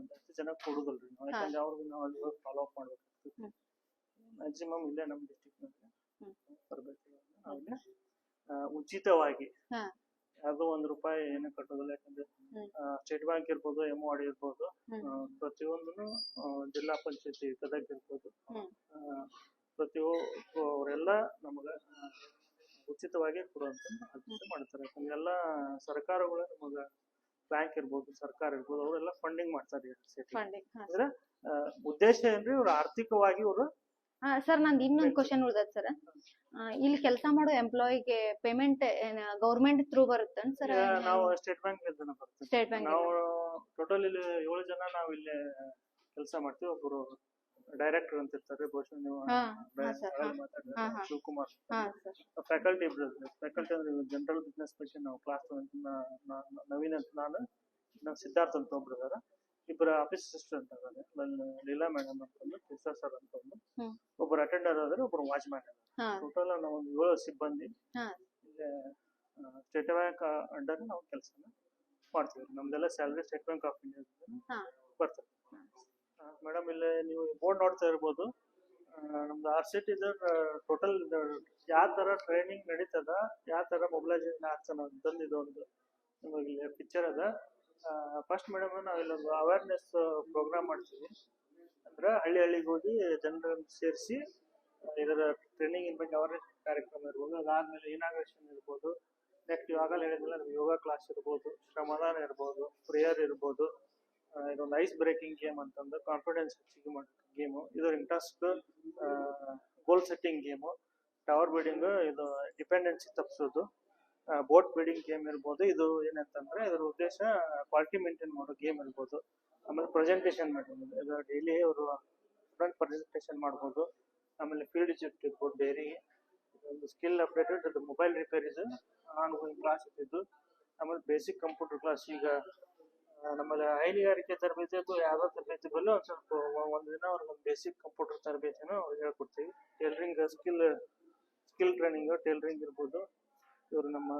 ಜಾಸ್ತಿ ಜನ ಕೊಡುದಿಲ್ರಿ ನಾವು. ಯಾಕಂದ್ರೆ ಅವ್ರಿಗೆ ನಾವು ಅಲ್ಲಿ ಫಾಲೋ ಅಪ್ ಮಾಡ್ಬೇಕಾಗ್ತದೆ. ಮ್ಯಾಕ್ಸಿಮಮ್ ಇಲ್ಲೇ ನಮ್ಮ ಡಿಸ್ಟಿಕ್ ಅವ್ರಿಗೆ ಆ, ಉಚಿತವಾಗಿ ಯಾವುದೋ ಒಂದ್ ರೂಪಾಯಿ ಏನು ಕಟ್ಟೋದಿಲ್ಲ. ಯಾಕಂದ್ರೆ ಸ್ಟೇಟ್ ಬ್ಯಾಂಕ್ ಇರ್ಬೋದು ಎಂ ಡಿ ಇರ್ಬೋದು. ಪ್ರತಿಯೊಂದನ್ನು ಜಿಲ್ಲಾ ಪಂಚಾಯತಿ ಗದಗ್ ಇರ್ಬೋದು. ಅವರೆಲ್ಲ ನಮಗ ಉಚಿತವಾಗಿ ಕೊಡುವಂತ ಅಭ್ಯಾಸ ಮಾಡ್ತಾರೆ? ಯಾಕಂದ್ರೆ ಎಲ್ಲ ಸರ್ಕಾರಗಳು ನಮಗ ಬ್ಯಾಂಕ್ ಇರ್ಬೋದು ಸರ್ಕಾರ ಇರ್ಬೋದು ಅವರೆಲ್ಲ ಫಂಡಿಂಗ್ ಮಾಡ್ತಾರೆ ಫಂಡಿಂಗ್ ಅಂದ್ರೆ ಉದ್ದೇಶ ಏನ್ರಿ ಇವ್ರು ಆರ್ಥಿಕವಾಗಿ ಇವ್ರು ಹಾ ಸರ್ ನಂದು ಇನ್ನೊಂದು ಕ್ವಶನ್ ಉಳ್ದದ ಸರ್. ಇಲ್ಲಿ ಕೆಲಸ ಮಾಡೋ ಎಂಪ್ಲಾಯಿಗೆ ಪೇಮೆಂಟ್ ಗೌರ್ಮೆಂಟ್ ಥ್ರೂ ಬರುತ್ತೆ ಸರ್? ನಾವು ಸ್ಟೇಟ್ ಬ್ಯಾಂಕ್ ಸ್ಟೇಟ್ ಬ್ಯಾಂಕ್ ನಾವು ಟೋಟಲ್ ಇಲ್ಲಿ ಏಳು ಜನ ನಾವು ಇಲ್ಲಿ ಕೆಲಸ ಮಾಡ್ತೀವಿ ಒಬ್ಬರು ಡೈರೆಕ್ಟರ್ ಅಂತ ಇರ್ತಾರೆ ಬಹುಶಃ ನೀವು ಹಾ, ಹಾ sir, ಹಾ. ಮಾತಾಡಿದ್ರೆ ಹಾ, ಹಾ. ಶಿವಕುಮಾರ್ ಹಾ ಸರ್. ಫ್ಯಾಕಲ್ಟಿ ಇಬ್ರು ಫ್ಯಾಕಲ್ಟಿ ಅಂದ್ರೆ ಜನರಲ್ ಬಿಸ್ನೆಸ್ ಬಗ್ಗೆ ನಾವು ಕ್ಲಾಸ್ ನವೀನ್ ಅಂತ ನಾನು ನಾನು ಸಿದ್ಧಾರ್ಥ ಅಂತ ಒಬ್ರು ಇದಾರೆ. ಇಬ್ಬರು ಆಫೀಸ್ ಅಸಿಸ್ಟೆಂಟ್ ನನ್ನ ಲೀಲಾ ಮೇಡಮ್ ಅಂತಂದು ಕಿಶೋರ್ ಸರ್ ಅಂತ ಒಂದು. ಹ್ಮ್. ಒಬ್ಬರು ಅಟೆಂಡರ್ ಆದ್ರೆ ವಾಚ್ ವಾಚ್ಮ್ಯಾನ್ ಹಾ. ಟೋಟಲ್ ನಾವು ಒಂದು ಏಳು ಸಿಬ್ಬಂದಿ ಹಾ. ಇಲ್ಲೇ ಸ್ಟೇಟ್ ಬ್ಯಾಂಕ್ ಅಂಡರ್ ನಾವು ಕೆಲಸ ಮಾಡ್ತೀವಿ. ನಮ್ದೆಲ್ಲ salary State Bank of India ಹಾ. ಬರ್ತದೆ. ಮೇಡಮ್ ಇಲ್ಲಿ ನೀವು ಬೋರ್ಡ್ ನೋಡ್ತಾ ಇರ್ಬೋದು. ನಮ್ದು ಆರ್ ಸಿ ಟಿ ಟೋಟಲ್ ಯಾವ ತರ ಟ್ರೈನಿಂಗ್ ನಡೀತದ, ಯಾವ ತರ ಮೊಬಿಲೈಸೇಷನ್ ಆಗ್ತಾನ ಅಂತಂದು ಒಂದು ನಿಮಗೆ ಇಲ್ಲಿ ಪಿಕ್ಚರ್ ಅದ. ಫಸ್ಟ್ ಮೇಡಮ್ ನಾವು ಇಲ್ಲೊಂದು ಅವೇರ್ನೆಸ್ ಪ್ರೋಗ್ರಾಮ್ ಮಾಡ್ತೀವಿ. ಅಂದ್ರೆ ಹಳ್ಳಿ ಹಳ್ಳಿಗೆ ಹೋಗಿ ಜನರನ್ನು ಸೇರಿಸಿ, ಇದರ ಟ್ರೈನಿಂಗ್ ಬಗ್ಗೆ ಅವೇರ್ನೆಸ್ ಕಾರ್ಯಕ್ರಮ ಇರ್ಬೋದು, ಅದಾದ್ಮೇಲೆ ಇನಾಗ್ರೇಷನ್ ಇರ್ಬೋದು. ನೆಕ್ಸ್ಟ್ ಇವಾಗಲೇ ಹೇಳಿದ್ರೆ ಯೋಗ ಕ್ಲಾಸ್ ಇರ್ಬೋದು, ಶ್ರಮದಾನ ಇರ್ಬೋದು ಪ್ರೇಯರ್ ಇರ್ಬೋದು. ಇದೊಂದು ಐಸ್ ಬ್ರೇಕಿಂಗ್ ಗೇಮ್ ಅಂತಂದ್ರೆ ಕಾನ್ಫಿಡೆನ್ಸ್ ಹೆಚ್ಚಿಗೆ ಮಾಡೋ ಗೇಮು ಇದು interest goal setting game tower building ಇದು ಡಿಪೆಂಡೆನ್ಸಿ ತಪ್ಪಿಸೋದು ಬೋಟ್ ಬಿಲ್ಡಿಂಗ್ ಗೇಮ್ ಇರ್ಬೋದು. ಇದು ಏನಂತಂದ್ರೆ ಇದರ ಉದ್ದೇಶ ಕ್ವಾಲಿಟಿ ಮೇಂಟೈನ್ ಮಾಡೋ ಗೇಮ್ ಇರ್ಬೋದು. ಆಮೇಲೆ ಪ್ರೆಸೆಂಟೇಷನ್ ಮಾಡೋದು ಇದು ಡೈಲಿ ಅವರು ಸ್ಟೂಡೆಂಟ್ ಪ್ರೆಸೆಂಟೇಷನ್ ಮಾಡ್ಬೋದು. ಆಮೇಲೆ ಫೀಲ್ಡ್ ಶಿಫ್ಟ್ ಇರ್ಬೋದು ಡೈರಿ ಒಂದು skill updated mobile repairs ongoing class ಇದ್ದಿದ್ದು. ಆಮೇಲೆ ಬೇಸಿಕ್ ಕಂಪ್ಯೂಟರ್ ಕ್ಲಾಸ್ ಈಗ ನಮ್ಮಲ್ಲಿ ಹೈನುಗಾರಿಕೆ ತರಬೇತಿಗೂ ಯಾವ್ದೋ ತರಬೇತಿ ಬಲ್ಲ ಒಂದು ಸ್ವಲ್ಪ ಒಂದು ದಿನ ಅವ್ರಿಗೆ ಬೇಸಿಕ್ ಕಂಪ್ಯೂಟರ್ ತರಬೇತಿನ ಅವ್ರಿಗೆ ಹೇಳ್ಕೊಡ್ತೀವಿ tailoring skill skill training tailoring ಇರ್ಬೋದು. ಇವ್ರು ನಮ್ಮ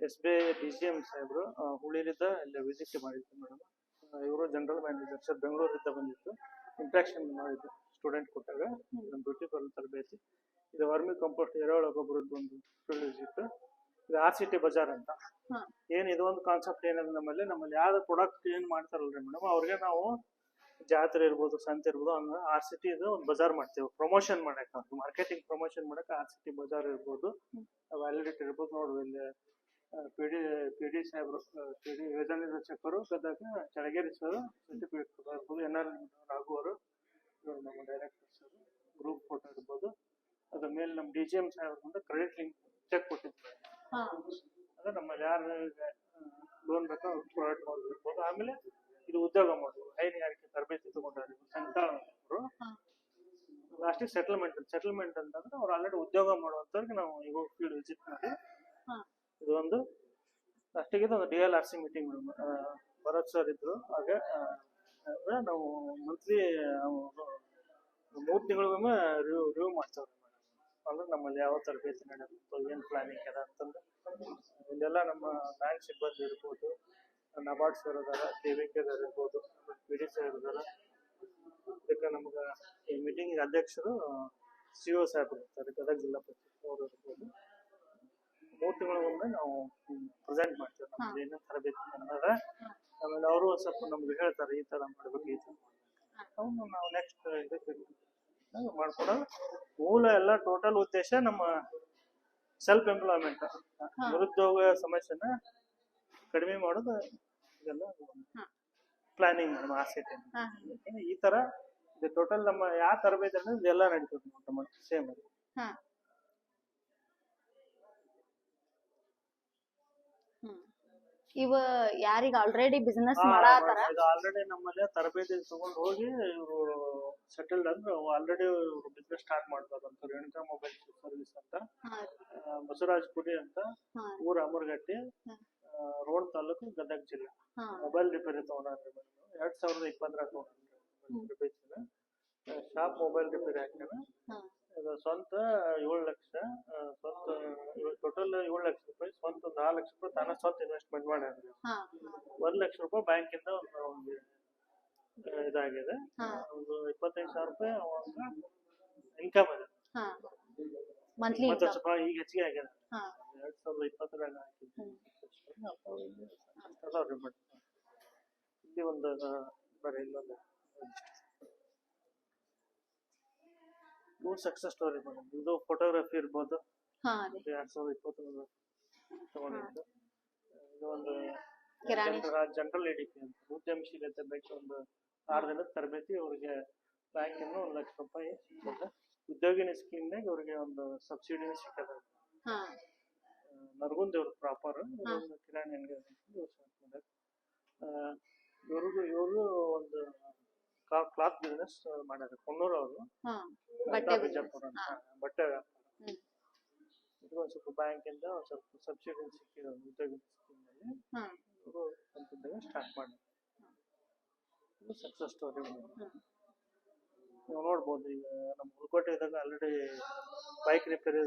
S B I D C M ಸಾಹೇಬರು ಹುಳಿಲಿದ್ದ ಇಲ್ಲಿ ವಿಸಿಟ್ ಮಾಡಿದ್ರು ಮೇಡಮ್. ಇವರು ಜನರಲ್ ಮ್ಯಾನೇಜರ್ ಸರ್ ಬೆಂಗಳೂರಿಂದ ಬಂದಿತ್ತು ಇಂಟ್ರಾಕ್ಷನ್ ಮಾಡಿದ್ದು ಸ್ಟೂಡೆಂಟ್ ಕೊಟ್ಟಾಗ. ನಮ್ಮ ಬ್ಯೂಟಿ ಪಾರ್ಲರ್ ತರಬೇತಿ. ಇದು ವರ್ಮಿ ಕಂಪೋಸ್ಟ್ ಎರೆಹುಳ ಗೊಬ್ಬರದ್ದು ಒಂದು ವಿಸಿಟ್ ಇದು ಆರ್ ಸಿ ಟಿ ಬಜಾರ್ ಅಂತ. ಏನ್ ಇದೊಂದು ಕಾನ್ಸೆಪ್ಟ್ ಏನಂದ್ರೆ ನಮ್ಮಲ್ಲಿ. ನಮ್ಮಲ್ಲಿ ಯಾವ್ದು ಪ್ರಾಡಕ್ಟ್ ಏನ್ ಮಾಡ್ತಾರಲ್ರಿ ಮೇಡಮ್ ಅವ್ರಿಗೆ ನಾವು ಜಾತ್ರೆ ಇರ್ಬೋದು ಸಂತೆ ಇರ್ಬೋದು ಹಂಗ ಆರ್ ಸಿ ಟಿ ಇದು ಒಂದು ಬಜಾರ್ ಮಾಡ್ತೇವೆ. ಪ್ರಮೋಷನ್ ಮಾಡಕ್ಕೆ ಮಾರ್ಕೆಟಿಂಗ್ ಪ್ರಮೋಷನ್ ಮಾಡಕ್ ಆರ್ ಸಿ ಟಿ ಬಜಾರ್ ಇರ್ಬೋದು. ವ್ಯಾಲಿಡಿಟಿ ಇರ್ಬೋದು. ನೋಡ್ರಿ ಇಲ್ಲಿ ಪಿ ಡಿ ಪಿ ಡಿ ಸಾಹೇಬ್ರು ಪಿ ಡಿ ಯೋಜನೆ ರಚಕರು ಗದಗ ಚಳಗೇರಿ ಸರ್ ಸರ್ಟಿಫಿಕೇಟ್ ಇರ್ಬೋದು. ಎನ್ ಆರ್ ರಾಘು ಅವರು ನಮ್ಮ ಡೈರೆಕ್ಟರ್ ಸರ್ ಗ್ರೂಪ್ ಫೋಟೋ ಇರ್ಬೋದು. ಅದ್ರ ಮೇಲೆ ನಮ್ಮ ಡಿ ಜಿ ಎಂ ಸಾಹೇಬ್ರಿಂದ ಕ್ರೆಡಿಟ್ ಲಿಂಕ್ ಚೆಕ್ ಕೊಟ್ಟಿದ್ದಾರೆ. ಅಂದ್ರೆ ನಮ್ಮ ಯಾರು ಲೋನ್ ಬೇಕೋ ಅವ್ರು ಪ್ರೊವೈಡ್ ಮಾಡಿರ್ಬೋದು ಆಮೇಲೆ ಇದು ಉದ್ಯೋಗ ಮಾಡೋದು ಹೈನುಗಾರಿಕೆ ತರಬೇತಿ ಅವರು. ಹಾ. ಲಾಸ್ಟಿಗೆ ಸೆಟಲ್ಮೆಂಟ್ ಸೆಟಲ್ಮೆಂಟ್ ಅಂತಂದ್ರೆ ಅವ್ರು ಆಲ್ರೆಡಿ ಉದ್ಯೋಗ ಮಾಡುವಂತವ್ರಿಗೆ ನಾವು ಇವಾಗ ಫೀಲ್ಡ್ ವಿಸಿಟ್ ಮಾಡಿ. ಇದು ಒಂದು ಲಾಸ್ಟಿಗೆ ಒಂದು D L R C meeting Bharat sir ಇದ್ರು. ಹಾಗೆ ನಾವು ಮಂತ್ಲಿ ಮೂರು ತಿಂಗಳಿಗೊಮ್ಮೆ ರಿವ್ಯೂ ರಿವ್ಯೂ ಮಾಡ್ತೇವೆ ಅಂದ್ರೆ ನಮ್ಮಲ್ಲಿ ಯಾವ ತರಬೇತಿ ನಡೆಯುತ್ತೋ ಏನು ಪ್ಲಾನಿಂಗ್ ಅದ ಅಂತಂದ್ರೆ ಇಲ್ಲೆಲ್ಲ ನಮ್ಮ ಬ್ಯಾಂಕ್ ಸಿಬ್ಬಂದಿ ಇರ್ಬೋದು ನಬಾರ್ಡ್ ಸರ್ ಅದಾರ ಕೆ ಇರ್ಬೋದು ಪಿ ಡಿ ಸರ್ ಇದಾರ ಅದಕ್ಕೆ ನಮ್ಗೆ ಈ ಮೀಟಿಂಗ್ ಅಧ್ಯಕ್ಷರು ಸಿ ಒ ಸಾಹೇಬ್ ಇರ್ತಾರೆ ಗದಗ ಜಿಲ್ಲಾ ಪಂಚಾಯತ್ ಅವರು ಇರ್ಬೋದು. ಮೂರು ತಿಂಗಳಿಗೊಮ್ಮೆ ನಾವು ಪ್ರೆಸೆಂಟ್ ಮಾಡ್ತೇವೆ ನಮ್ಗೆ ಏನೇನು ತರಬೇತಿ ಅನ್ನೋದ ಆಮೇಲೆ ಅವರು ಸ್ವಲ್ಪ ನಮ್ಗೆ ಹೇಳ್ತಾರೆ ಈ ತರ ಮಾಡ್ಬೇಕು ಈ ತರ ಅವನು ನಾವು ನೆಕ್ಸ್ಟ್ ಇದಕ್ಕೆ ಮಾಡ್ಕೊಡೋದು ಮೂಲ ಎಲ್ಲ ಟೋಟಲ್ ಉದ್ದೇಶ ನಮ್ಮ ಸೆಲ್ಫ್ ಎಂಪ್ಲಾಯ್ಮೆಂಟ್ ನಿರುದ್ಯೋಗ ಸಮಸ್ಯೆನ ಕಡಿಮೆ ಮಾಡೋದು ಇದೆಲ್ಲ. ಪ್ಲಾನಿಂಗ್ ನಮ್ಮ ಆಸೆ ಈ ತರ ಇದು ಟೋಟಲ್ ನಮ್ಮ ಯಾವ ತರಬೇತಿ ಅಂದ್ರೆ ಇದೆಲ್ಲ ನಡೀತದೆ ನಮ್ಮ ಸೇಮ್ ಹಾ ಹ್ಮ್ ಇವ ಯಾರಿಗ ಆಲ್ರೆಡಿ ಬಿಸ್ನೆಸ್ ಮಾಡಾತಾರ? ಆಲ್ರೆಡಿ ನಮ್ಮಲ್ಲಿ ತರಬೇತಿ ತಗೊಂಡ್ ಹೋಗಿ ಇವರು ಸೆಟಲ್ಡ್ ಅಂದ್ರೆ ಆಲ್ರೆಡಿ ಇವರು ಬಿಸ್ನೆಸ್ ಸ್ಟಾರ್ಟ್ ಮಾಡ್ತಾರೆ ಅಂತ ರೇಣುಕಾ ಮೊಬೈಲ್ ಸರ್ವಿಸ್ ಅಂತ ಬಸವರಾಜ್ ಪುಡಿ ಅಂತ ಊರ ಅಮರ್ಗಟ್ಟಿ. ರೋಡ್ ತಾಲೂಕು ಗದಗ ಜಿಲ್ಲೆ. ಮೊಬೈಲ್ ರಿಪೇರಿ ತಗೊಂಡ್ರಿ ಎರಡ್ ಸಾವಿರದ ಇಪ್ಪತ್ತರಾಗ ತಗೊಂಡ್ರಿ ಶಾಪ್ ಮೊಬೈಲ್ ರಿಪೇರಿ ಹಾಕ್ಯಾನ ಇದು ಸ್ವಂತ ಏಳು ಲಕ್ಷ ಆ, ಸ್ವಂತ ಟೋಟಲ್ ಏಳು ಲಕ್ಷ ರೂಪಾಯಿ ಸ್ವಂತ ಒಂದು ಆರು ಲಕ್ಷ ರೂಪಾಯಿ ತಾನ ಸ್ವಂತ ಇನ್ವೆಸ್ಟ್ಮೆಂಟ್ ಮಾಡ್ಯಾರ ಹಾ. ಒಂದ್ ಲಕ್ಷ ರೂಪಾಯಿ ಬ್ಯಾಂಕಿಂದ ಒಂದು ಅವ್ನಿಗೆ, ಇದಾಗಿದೆ. ಹಾ. ಒಂದು ಇಪ್ಪತ್ತೈದು ಸಾವಿರ ರೂಪಾಯಿ ಇನ್ಕಮ್ ಇದೆ. ಹಾ. ಮಂತ್ಲಿ ಮತ್ತೆ ಸ್ವಲ್ಪ ಈಗ ಹೆಚ್ಚಿಗೆ ಆಗ್ಯದ ಹಾ. ಎರಡ್ ಸಾವಿರದ ಇಪ್ಪತ್ತರಾಗ. ಅದಾವ್ರಿ ಬಟ್ ಇಲ್ಲಿ ಒಂದು ಬರೀ ಇಲ್ಲೊಂದು ಇವು ಸಕ್ಸಸ್ ಸ್ಟೋರಿ ಮೇಡಮ್ ಇದು ಫೋಟೋಗ್ರಫಿ ಇರ್ಬೋದು. ಹಾ ರೀ. ಇದು ಎರಡ್ ಸಾವಿರದ ಇಪ್ಪತ್ತೊಂದು ತಗೊಂಡಿದ್ದು. ಇದು ಒಂದು ಕಿರಾಣಿ. ಜನರಲ್ ಎಡಿಕೆ ಅಂತ. ಉದ್ಯಮಶೀಲತೆ ಬಗ್ಗೆ ಒಂದು ಆರು ದಿನದ ತರಬೇತಿ ಅವ್ರಿಗೆ ಬ್ಯಾಂಕಿಂದ ಒಂದು ಲಕ್ಷ ರೂಪಾಯಿ ಉದ್ಯೋಗಿನ ಸ್ಕೀಮ್ ನಾಗ ಅವ್ರಿಗೆ ಒಂದು ಸಬ್ಸಿಡಿ ಸಿಕ್ಕದ. ಹಾ. ನರಗುಂದ್ ಇವ್ರು ಪ್ರಾಪರ್ ಕಿರಾಣಿ ಅಂಗಡಿ ಇವ್ರಿಗೂ ಇವರು ಒಂದು ಕ್ಲಾತ್ ಬಿಸ್ನೆಸ್ ಮಾಡ್ಯಾರ ಕೊಣ್ಣೂರು ಅವರು. ಬಟ್ಟೆ ಬಿಜಾಪುರ ಬಟ್ಟೆ ವ್ಯಾಪಾರ. ಹ್ಮ್. ಇದು ಒಂದು ಸ್ವಲ್ಪ ಸ್ವಲ್ಪ ಸಬ್ಸಿಡಿ ಸಿಕ್ಕಿದೆ ಉದ್ಯೋಗ ಸ್ಕೀಮ್ನಲ್ಲಿ ಹಾ. ಇವರು ಸ್ವಂತದಾಗ ಸ್ಟಾರ್ಟ್ ಮಾಡಿ ಸಕ್ಸಸ್ ಸ್ಟೋರಿ ನೀವು ನೋಡ್ಬೋದು ಈಗ ನಮ್ಮ ಹುಲ್ಕೋಟೆದಾಗ ಆಲ್ರೆಡಿ ಬೈಕ್ ರಿಪೇರಿ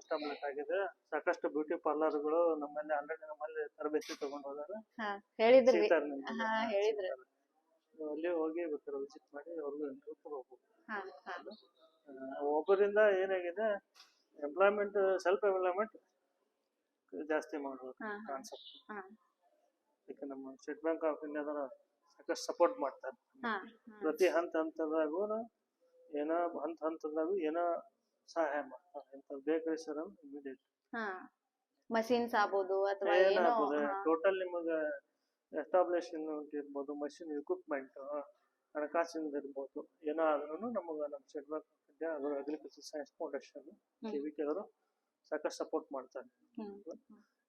ಎಸ್ಟಾಬ್ಲಿಷ್ ಆಗಿದೆ ಸಾಕಷ್ಟು ಬ್ಯೂಟಿ ಪಾರ್ಲರ್ಗಳು ನಮ್ಮಲ್ಲಿ ಆಲ್ರೆಡಿ ನಮ್ಮಲ್ಲಿ ತರಬೇತಿ ತಗೊಂಡು ಹೋದಾರ. ಹೇಳಿದ್ರಿ ಸಿಗ್ತಾರೆ ನಿಮ್ಗೆ. ಹಾ ಹೇಳಿದ್ರಿ ನೀವು ಅಲ್ಲಿ ಹೋಗಿ ಬೇಕಾದ್ರೆ ವಿಸಿಟ್ ಮಾಡಿ ಅವ್ರಿಗೂ ಇಂಟರ್ವ್ಯೂ ತಗೋಬೇಕು ಹಾ ಹಾ. ಆ, ಒಬ್ಬರಿಂದ ಏನಾಗಿದೆ ಎಂಪ್ಲಾಯ್ಮೆಂಟ್ ಸೆಲ್ಫ್ ಎಂಪ್ಲಾಯ್ಮೆಂಟ್ ಜಾಸ್ತಿ ಮಾಡಬೇಕು ಹಾ. ಕಾನ್ಸೆಪ್ಟ್ ಹಾ. ಅದಕ್ಕೆ ನಮ್ಮ ಸ್ಟೇಟ್ ಬ್ಯಾಂಕ್ ಆಫ್ ಇಂಡಿಯಾದವರು ಸಾಕಷ್ಟು ಸಪೋರ್ಟ್ ಮಾಡ್ತಾರೆ ಹಾ ಪ್ರತಿ ಹಂತ ಹಂತದಾಗೂ ಏನೋ ಹಂತ ಹಂತದಾಗೂ ಏನೋ ಸಹಾಯ ಮಾಡ್ತಾರೆ. ಇಂಥದ್ದು ಬೇಕ್ರಿ ಸರ್ ಇಮಿಡಿಯೇಟ್ ಹಾ. ಮಷಿನ್ಸ್ ಆಗ್ಬೋದು ಅಥವಾ ಏನೋ ಟೋಟಲ್ ನಿಮಗೆ ಎಸ್ಟಾಬ್ಲಿಷ್ಮೆಂಟ್ ಇರ್ಬೋದು ಮಷಿನ್ ಇಕ್ವಿಪ್ಮೆಂಟ್ ಹಣಕಾಸಿಂದ ಇರ್ಬೋದು ಏನೋ ಆದ್ರೂ ನಮಗೆ ನಮ್ಮ State Bank agriculture science foundation K V K ಅವರು ಸಾಕಷ್ಟು ಸಪೋರ್ಟ್ ಮಾಡ್ತಾರೆ.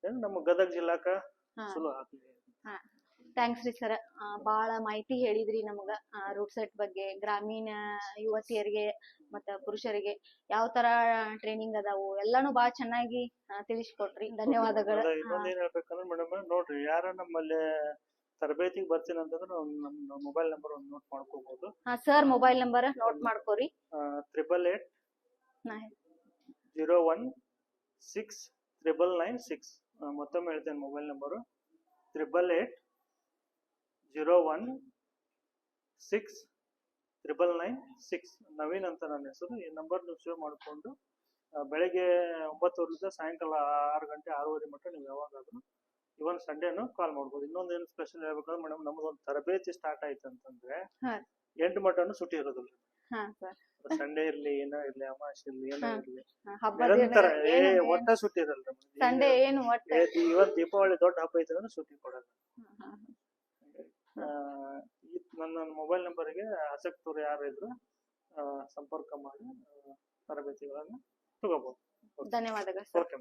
ಏನು ನಮ್ಮ ಗದಗ ಜಿಲ್ಲಾಕ ಚಲೋ ಆಗ್ಲಿ. ಥ್ಯಾಂಕ್ಸ್ ರೀ ಸರ್ ಬಹಳ ಮಾಹಿತಿ ಹೇಳಿದ್ರಿ ನಮಗ ರೂಟ್ ಸೆಟ್ ಬಗ್ಗೆ ಗ್ರಾಮೀಣ ಯುವತಿಯರಿಗೆ ಮತ್ತ ಪುರುಷರಿಗೆ ಯಾವ ತರ ಟ್ರೈನಿಂಗ್ ಅದಾವು ಎಲ್ಲಾನು ಭಾಳ ಚೆನ್ನಾಗಿ ತಿಳಿಸ್ಕೊಟ್ರಿ. ಧನ್ಯವಾದಗಳು. ಅದ ಇನ್ನೊಂದ್ ಏನ್ ಹೇಳ್ಬೇಕಂದ್ರೆ ಮೇಡಮ್ ನೋಡ್ರಿ ಯಾರ ನಮ್ಮಲ್ಲಿ ತರಬೇತಿಗೆ ಬರ್ತೀನಿ ಅಂತಂದ್ರೆ ನಮ್ಮ ಮೊಬೈಲ್ ನಂಬರ್ ಒಂದು ನೋಟ್ ಮಾಡ್ಕೋಬಹುದು ಹಾ sir mobile number note ಮಾಡ್ಕೋರಿ. Triple eight zero one six triple nine six ಮತ್ತೊಮ್ಮೆ ಹೇಳ್ತೇನೆ mobile number triple eight zero one six triple nine six Naveen ಅಂತ ನನ್ನ ಹೆಸರು. ಈ ನಂಬರ್ ನೀವು ಸೇವ್ ಮಾಡಿಕೊಂಡು ಬೆಳಗ್ಗೆ ಒಂಬತ್ತುವರೆಯಿಂದ ಸಾಯಂಕಾಲ ಆರು ಗಂಟೆ ಆರೂವರೆ ಮಟ್ಟ ನೀವು ಯಾವಾಗಾದ್ರೂ ಇವನ್ ಸಂಡೇನು ಕಾಲ್ ಮಾಡ್ಬೋದು. ಇನ್ನೊಂದು ಏನು ಸ್ಪೆಷಲ್ ಹೇಳ್ಬೇಕಂದ್ರೆ ಮೇಡಮ್ ನಮ್ದು ಒಂದು ತರಬೇತಿ ಸ್ಟಾರ್ಟ್ ಆಯ್ತು ಅಂತಂದ್ರೆ. ಎಂಟು ಮಟನು ಸುಟಿ ಇರೋದಿಲ್ಲ. ಸಂಡೇ ಇರ್ಲಿ ಏನೋ ಇರ್ಲಿ ಅಮಾವಾಸ್ಯೆ ಇರ್ಲಿ ಏನೋ. ಇರ್ಲಿ. ನಿರಂತರ ಏ ಒಟ್ಟ ಸುಟ್ಟಿ ಇರಲ್ಲ ಸಂಡೇ ಏನು ಇವತ್ತು ದೀಪಾವಳಿ ದೊಡ್ಡ ಹಬ್ಬ ಐತೆ ಅಂದ್ರೆ ಸುಟ್ಟಿ ಕೊಡಲ್ಲ. ನನ್ನ ಮೊಬೈಲ್ ನಂಬರ್ಗೆ ಆಸಕ್ತರು ಯಾರು ಇದ್ರು ಆ, ಸಂಪರ್ಕ ಮಾಡಿ ತರಬೇತಿಗಳನ್ನು ತಗೋಬಹುದು ಧನ್ಯವಾದಗಳು ಓಕೆ